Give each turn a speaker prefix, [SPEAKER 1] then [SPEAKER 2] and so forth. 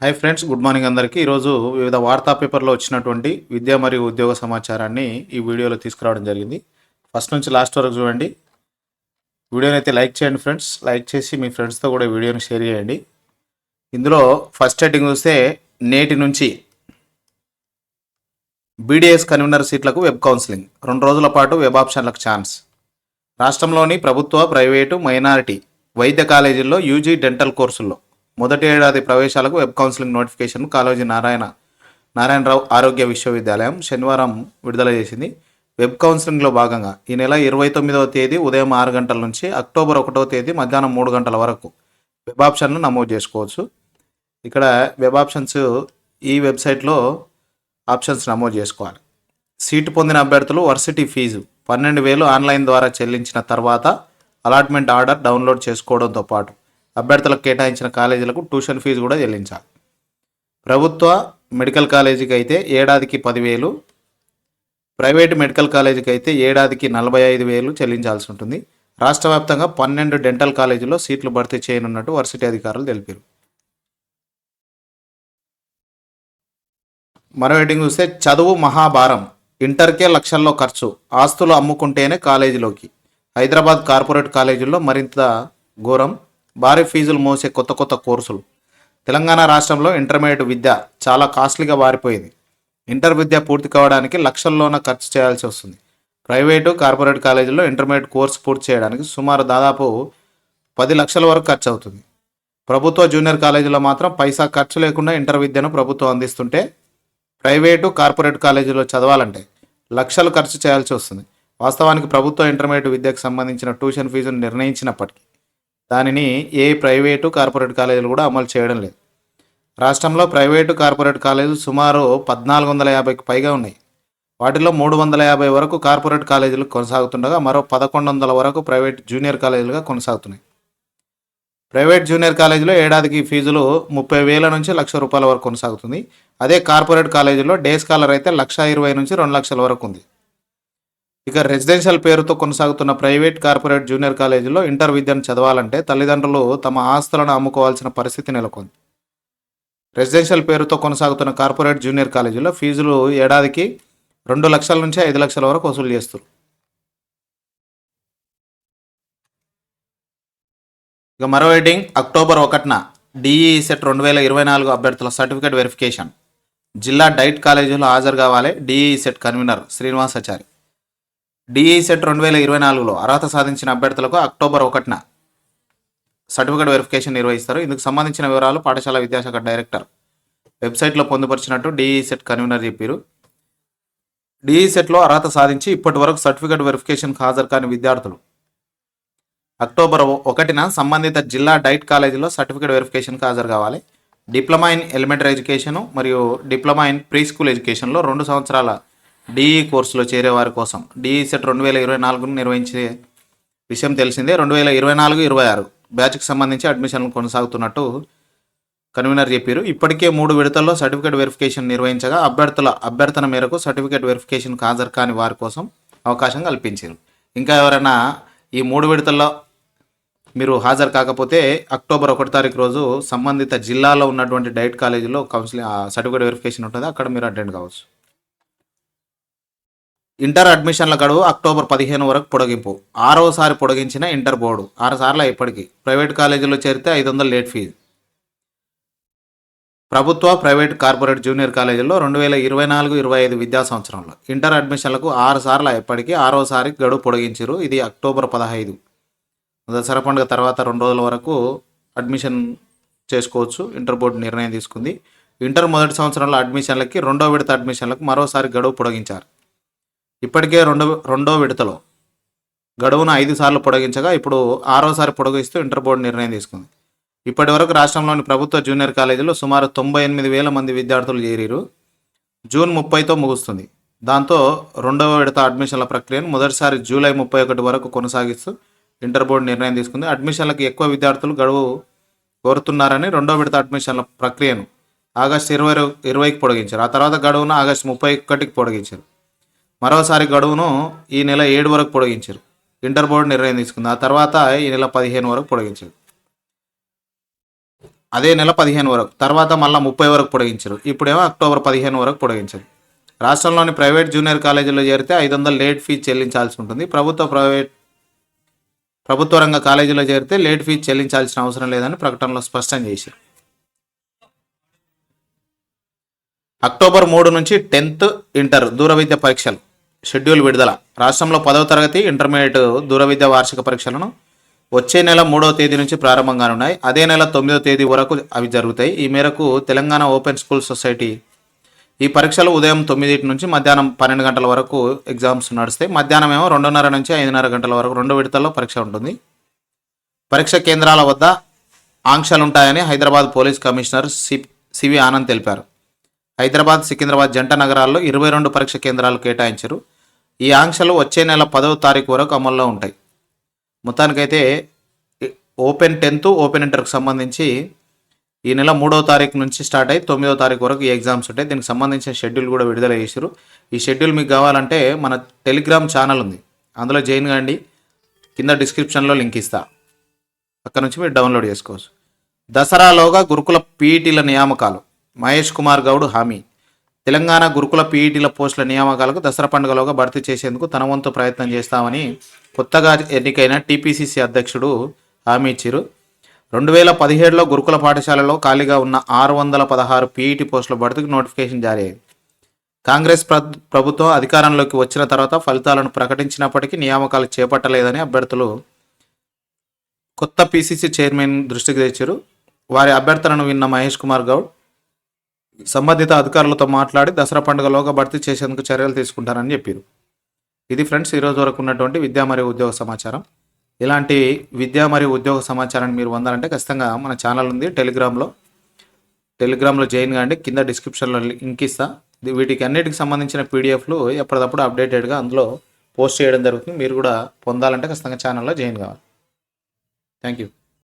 [SPEAKER 1] Hi friends good morning అందరికీ. ఈరోజు వివిధ వార్తా పేపర్లో వచ్చినటువంటి విద్య మరియు ఉద్యోగ సమాచారాన్ని ఈ వీడియోలో తీసుకురావడం జరిగింది. ఫస్ట్ నుంచి లాస్ట్ వరకు చూడండి. వీడియోని అయితే లైక్ చేయండి ఫ్రెండ్స్. లైక్ చేసి మీ ఫ్రెండ్స్తో కూడా వీడియోని షేర్ చేయండి. ఇందులో ఫస్ట్ హెడ్డింగ్ చూస్తే నేటి నుంచి బీడీఎస్ కన్వీనర్ సీట్లకు వెబ్ కౌన్సిలింగ్. రెండు రోజుల పాటు వెబ్ ఆప్షన్లకు ఛాన్స్. రాష్ట్రంలోని ప్రభుత్వ ప్రైవేటు మైనారిటీ వైద్య కాలేజీల్లో యూజీ డెంటల్ కోర్సుల్లో. మొదటి ఏడాది ప్రవేశాలకు web counselling notification Kaloji Narayana Narayanarao ఆరోగ్య విశ్వవిద్యాలయం శనివారం విడుదల చేసింది. వెబ్ కౌన్సిలింగ్లో భాగంగా ఈ నెల ఇరవై తొమ్మిదవ తేదీ ఉదయం ఆరు గంటల నుంచి అక్టోబర్ ఒకటవ తేదీ మధ్యాహ్నం మూడు గంటల వరకు వెబ్ ఆప్షన్ను నమోదు చేసుకోవచ్చు. ఇక్కడ వెబ్ ఆప్షన్స్ ఈ వెబ్సైట్లో ఆప్షన్స్ నమోదు చేసుకోవాలి. సీటు పొందిన అభ్యర్థులు వర్సిటీ ఫీజు పన్నెండు వేలు ఆన్లైన్ ద్వారా చెల్లించిన తర్వాత అలాట్మెంట్ ఆర్డర్ డౌన్లోడ్ చేసుకోవడంతో పాటు అభ్యర్థులకు కేటాయించిన కాలేజీలకు ట్యూషన్ ఫీజు కూడా చెల్లించాలి. ప్రభుత్వ మెడికల్ కాలేజీకి అయితే ఏడాదికి పదివేలు ప్రైవేట్ మెడికల్ కాలేజీకి అయితే ఏడాదికి నలభై ఐదు వేలు చెల్లించాల్సి ఉంటుంది. రాష్ట్ర వ్యాప్తంగా పన్నెండు డెంటల్ కాలేజీలో సీట్లు భర్తీ చేయనున్నట్టు వర్సిటీ అధికారులు తెలిపారు. మరో హెడ్డింగ్ చూస్తే చదువు మహాభారం. ఇంటర్కే లక్షల్లో ఖర్చు. ఆస్తులు అమ్ముకుంటేనే కాలేజీలోకి. హైదరాబాద్ కార్పొరేట్ కాలేజీల్లో మరింత ఘోరం. భారీ ఫీజులు మోసే కొత్త కొత్త కోర్సులు. తెలంగాణ రాష్ట్రంలో ఇంటర్మీడియట్ విద్య చాలా కాస్ట్లీగా మారిపోయింది. ఇంటర్ విద్య పూర్తి కావడానికి లక్షల్లోన ఖర్చు చేయాల్సి వస్తుంది. ప్రైవేటు కార్పొరేట్ కాలేజీల్లో ఇంటర్మీడియట్ కోర్సు పూర్తి చేయడానికి సుమారు దాదాపు పది లక్షల వరకు ఖర్చు అవుతుంది. ప్రభుత్వ జూనియర్ కాలేజీలో మాత్రం పైసా ఖర్చు లేకుండా ఇంటర్ విద్యను ప్రభుత్వం అందిస్తుంటే ప్రైవేటు కార్పొరేట్ కాలేజీలో చదవాలంటే లక్షలు ఖర్చు చేయాల్సి వస్తుంది. వాస్తవానికి ప్రభుత్వ ఇంటర్మీడియట్ విద్యకు సంబంధించిన ట్యూషన్ ఫీజును నిర్ణయించినప్పటికీ. దానిని ఏ ప్రైవేటు కార్పొరేట్ కాలేజీలు కూడా అమలు చేయడం లేదు. రాష్ట్రంలో ప్రైవేటు కార్పొరేట్ కాలేజీలు సుమారు పద్నాలుగు వందల యాభైకి పైగా ఉన్నాయి. వాటిలో మూడు వందల యాభై వరకు కార్పొరేట్ కాలేజీలు కొనసాగుతుండగా మరో పదకొండు వందల వరకు ప్రైవేట్ జూనియర్ కాలేజీలుగా కొనసాగుతున్నాయి. ప్రైవేట్ జూనియర్ కాలేజీలో ఏడాదికి ఫీజులు ముప్పై వేల నుంచి లక్ష రూపాయల వరకు కొనసాగుతుంది. అదే కార్పొరేట్ కాలేజీలో డే స్కాలర్ అయితే లక్ష ఇరవై నుంచి రెండు లక్షల వరకు ఉంది. ఇక రెసిడెన్షియల్ పేరుతో కొనసాగుతున్న ప్రైవేట్ కార్పొరేట్ జూనియర్ కాలేజీలో ఇంటర్ విద్యను చదవాలంటే తల్లిదండ్రులు తమ ఆస్తులను అమ్ముకోవాల్సిన పరిస్థితి నెలకొంది. రెసిడెన్షియల్ పేరుతో కొనసాగుతున్న కార్పొరేట్ జూనియర్ కాలేజీలో ఫీజులు ఏడాదికి రెండు లక్షల నుంచి ఐదు లక్షల వరకు వసూలు చేస్తారు. ఇక మరో హెడ్డింగ్ అక్టోబర్ ఒకటిన డిఈ సెట్ రెండు వేల ఇరవై నాలుగు అభ్యర్థుల సర్టిఫికేట్ వెరిఫికేషన్. జిల్లా డైట్ కాలేజీలో హాజరు కావాలి DEECET convener Srinivasachari. DEECET రెండు వేల ఇరవై నాలుగులో అర్హత సాధించిన అభ్యర్థులకు అక్టోబర్ ఒకటిన సర్టిఫికేట్ వెరిఫికేషన్ నిర్వహిస్తారు. ఇందుకు సంబంధించిన వివరాలు పాఠశాల విద్యాశాఖ డైరెక్టర్ వెబ్సైట్లో పొందుపరిచినట్టు డిఈ సెట్ కన్వీనర్ చెప్పారు. డిఈ సెట్లో అర్హత సాధించి ఇప్పటి వరకు సర్టిఫికేట్ వెరిఫికేషన్కి హాజరు కాని విద్యార్థులు. అక్టోబర్ ఒకటిన సంబంధిత జిల్లా డైట్ కాలేజీలో సర్టిఫికేట్ వెరిఫికేషన్కి హాజరు కావాలి. డిప్లొమా ఇన్ ఎలిమెంటరీ ఎడ్యుకేషను మరియు డిప్లొమా ఇన్ ప్రీ స్కూల్ ఎడ్యుకేషన్లో రెండు సంవత్సరాల డిఈ కోర్సులో చేరే వారి కోసం. డిఈ సెట్ రెండు వేల ఇరవై నాలుగును నిర్వహించే విషయం తెలిసిందే. రెండు వేల ఇరవై నాలుగు ఇరవై ఆరు బ్యాచ్కి సంబంధించి అడ్మిషన్లు కొనసాగుతున్నట్టు కన్వీనర్ చెప్పారు. ఇప్పటికే మూడు విడతల్లో సర్టిఫికేట్ వెరిఫికేషన్ నిర్వహించగా అభ్యర్థుల అభ్యర్థన మేరకు సర్టిఫికేట్ వెరిఫికేషన్ హాజరు కాని వారి కోసం అవకాశం కల్పించారు. ఇంకా ఎవరైనా ఈ మూడు విడతల్లో మీరు హాజరు కాకపోతే అక్టోబర్ ఒకటి తారీఖు రోజు సంబంధిత జిల్లాలో ఉన్నటువంటి డైట్ కాలేజీలో కౌన్సిలింగ్ సర్టిఫికేట్ వెరిఫికేషన్ ఉంటుంది. అక్కడ మీరు అటెండ్ కావచ్చు. ఇంటర్ అడ్మిషన్ల గడువు అక్టోబర్ పదిహేను వరకు పొడిగింపు. ఆరోసారి పొడిగించిన ఇంటర్ బోర్డు ఆరు సార్లు ఇప్పటికి. ప్రైవేట్ కాలేజీలో చేరితే ఐదు వందల లేట్ ఫీజు. ప్రభుత్వ ప్రైవేట్ కార్పొరేట్ జూనియర్ కాలేజీల్లో రెండు వేల ఇరవై నాలుగు ఇరవై ఐదు విద్యా సంవత్సరంలో. ఇంటర్ అడ్మిషన్లకు ఆరు సార్లు ఎప్పటికీ ఆరోసారి గడువు పొడిగించారు. ఇది అక్టోబర్ పదహైదు. దసరా పండుగ తర్వాత రెండు రోజుల వరకు అడ్మిషన్ చేసుకోవచ్చు. ఇంటర్ బోర్డు నిర్ణయం తీసుకుంది. ఇంటర్ మొదటి సంవత్సరంలో అడ్మిషన్లకి రెండో విడత అడ్మిషన్లకు మరోసారి గడువు పొడిగించారు. ఇప్పటికే రెండో రెండో విడతలో గడువును ఐదు సార్లు పొడిగించగా ఇప్పుడు ఆరోసారి పొడిగిస్తూ ఇంటర్ బోర్డు నిర్ణయం తీసుకుంది. ఇప్పటి వరకు రాష్ట్రంలోని ప్రభుత్వ జూనియర్ కాలేజీలో సుమారు తొంభై ఎనిమిది వేల మంది విద్యార్థులు చేరిరు జూన్ ముప్పైతో ముగుస్తుంది. దాంతో రెండవ విడత అడ్మిషన్ల ప్రక్రియను మొదటిసారి జూలై ముప్పై ఒకటి వరకు కొనసాగిస్తూ ఇంటర్ బోర్డు నిర్ణయం తీసుకుంది. అడ్మిషన్లకు ఎక్కువ విద్యార్థులు గడువు కోరుతున్నారని రెండో విడత అడ్మిషన్ల ప్రక్రియను ఆగస్టు ఇరవై ఇరవైకి పొడిగించారు. ఆ తర్వాత గడువును ఆగస్టు ముప్పై ఒకటికి పొడిగించారు. మరోసారి గడువును ఈ నెల ఏడు వరకు పొడిగించారు. ఇంటర్ బోర్డు నిర్ణయం తీసుకుంది. ఆ తర్వాత ఈ నెల పదిహేను వరకు పొడిగించారు. అదే నెల పదిహేను వరకు తర్వాత మళ్ళీ ముప్పై వరకు పొడిగించారు. ఇప్పుడేమో అక్టోబర్ పదిహేను వరకు పొడిగించారు. రాష్ట్రంలోని ప్రైవేట్ జూనియర్ కాలేజీలో చేరితే ఐదు వందలు లేట్ ఫీజు చెల్లించాల్సి ఉంటుంది. ప్రభుత్వ ప్రైవేట్ ప్రభుత్వ రంగ కాలేజీలో చేరితే లేట్ ఫీజు చెల్లించాల్సిన అవసరం లేదని ప్రకటనలో స్పష్టం చేశారు. అక్టోబర్ మూడు నుంచి టెన్త్ ఇంటర్ దూర విద్య పరీక్షలు. షెడ్యూల్ విడుదల. రాష్ట్రంలో పదవ తరగతి ఇంటర్మీడియట్ దూర విద్య వార్షిక పరీక్షలను వచ్చే నెల మూడవ తేదీ నుంచి ప్రారంభం కానున్నాయి అదే నెల తొమ్మిదవ తేదీ వరకు అవి జరుగుతాయి. ఈ మేరకు తెలంగాణ ఓపెన్ స్కూల్ సొసైటీ ఈ పరీక్షలు ఉదయం తొమ్మిదింటి నుంచి మధ్యాహ్నం పన్నెండు గంటల వరకు ఎగ్జామ్స్ నడుస్తాయి. మధ్యాహ్నం ఏమో రెండున్నర నుంచి ఐదున్నర గంటల వరకు రెండు విడతల్లో పరీక్ష ఉంటుంది. పరీక్ష కేంద్రాల వద్ద ఆంక్షలుంటాయని Hyderabad police commissioner C CV Anand తెలిపారు. హైదరాబాద్ సికింద్రాబాద్ జంట నగరాల్లో ఇరవై రెండు పరీక్ష కేంద్రాలు కేటాయించారు. ఈ ఆంక్షలు వచ్చే నెల పదవ తారీఖు వరకు అమల్లో ఉంటాయి. మొత్తానికైతే ఓపెన్ టెన్త్ ఓపెన్ ఇంటర్కి సంబంధించి ఈ నెల మూడవ తారీఖు నుంచి స్టార్ట్ అయ్యి తొమ్మిదవ తారీఖు వరకు ఈ ఎగ్జామ్స్ ఉంటాయి. దీనికి సంబంధించిన షెడ్యూల్ కూడా విడుదల చేశారు ఈ షెడ్యూల్ మీకు కావాలంటే మన టెలిగ్రామ్ ఛానల్ ఉంది. అందులో జాయిన్ కాండి. కింద డిస్క్రిప్షన్లో లింక్ ఇస్తా. అక్కడ నుంచి మీరు డౌన్లోడ్ చేసుకోవచ్చు. దసరాలోగా గురుకుల పీఈటీల నియామకాలు. మహేష్ కుమార్ గౌడ్ హామీ. తెలంగాణ గురుకుల పీఈటీల పోస్టుల నియామకాలకు దసరా పండుగలోగా భర్తీ చేసేందుకు తన వంతు ప్రయత్నం చేస్తామని కొత్తగా ఎన్నికైన టీపీసీసీ అధ్యక్షుడు హామీ ఇచ్చారు. రెండు వేల పదిహేడులో గురుకుల పాఠశాలలో ఖాళీగా ఉన్న ఆరు వందల పదహారు పీఈటీ పోస్టుల భర్తీకి నోటిఫికేషన్ జారీ అయింది. కాంగ్రెస్ ప్ర- ప్రభుత్వం అధికారంలోకి వచ్చిన తర్వాత ఫలితాలను ప్రకటించినప్పటికీ నియామకాలు చేపట్టలేదని అభ్యర్థులు కొత్త పీసీసీ చైర్మన్ దృష్టికి తెచ్చారు. వారి అభ్యర్థనను విన్న మహేష్ కుమార్ గౌడ్ సంబంధిత అధికారులతో మాట్లాడి దసరా పండుగలోగా భర్తీ చేసేందుకు చర్యలు తీసుకుంటారని చెప్పారు. ఇది ఫ్రెండ్స్ ఈరోజు వరకు ఉన్నటువంటి విద్యా మరియు ఉద్యోగ సమాచారం. ఇలాంటి విద్యా మరియు ఉద్యోగ సమాచారాన్ని మీరు పొందాలంటే ఖచ్చితంగా మన ఛానల్ ఉంది టెలిగ్రామ్లో టెలిగ్రామ్లో జాయిన్ కాండి కింద డిస్క్రిప్షన్లో లింక్ ఇస్తా. వీటికి అన్నిటికి సంబంధించిన పీడిఎఫ్లు ఎప్పటికప్పుడు అప్డేటెడ్గా అందులో పోస్ట్ చేయడం జరుగుతుంది. మీరు కూడా పొందాలంటే ఖచ్చితంగా ఛానల్లో జాయిన్ కావాలి. Thank you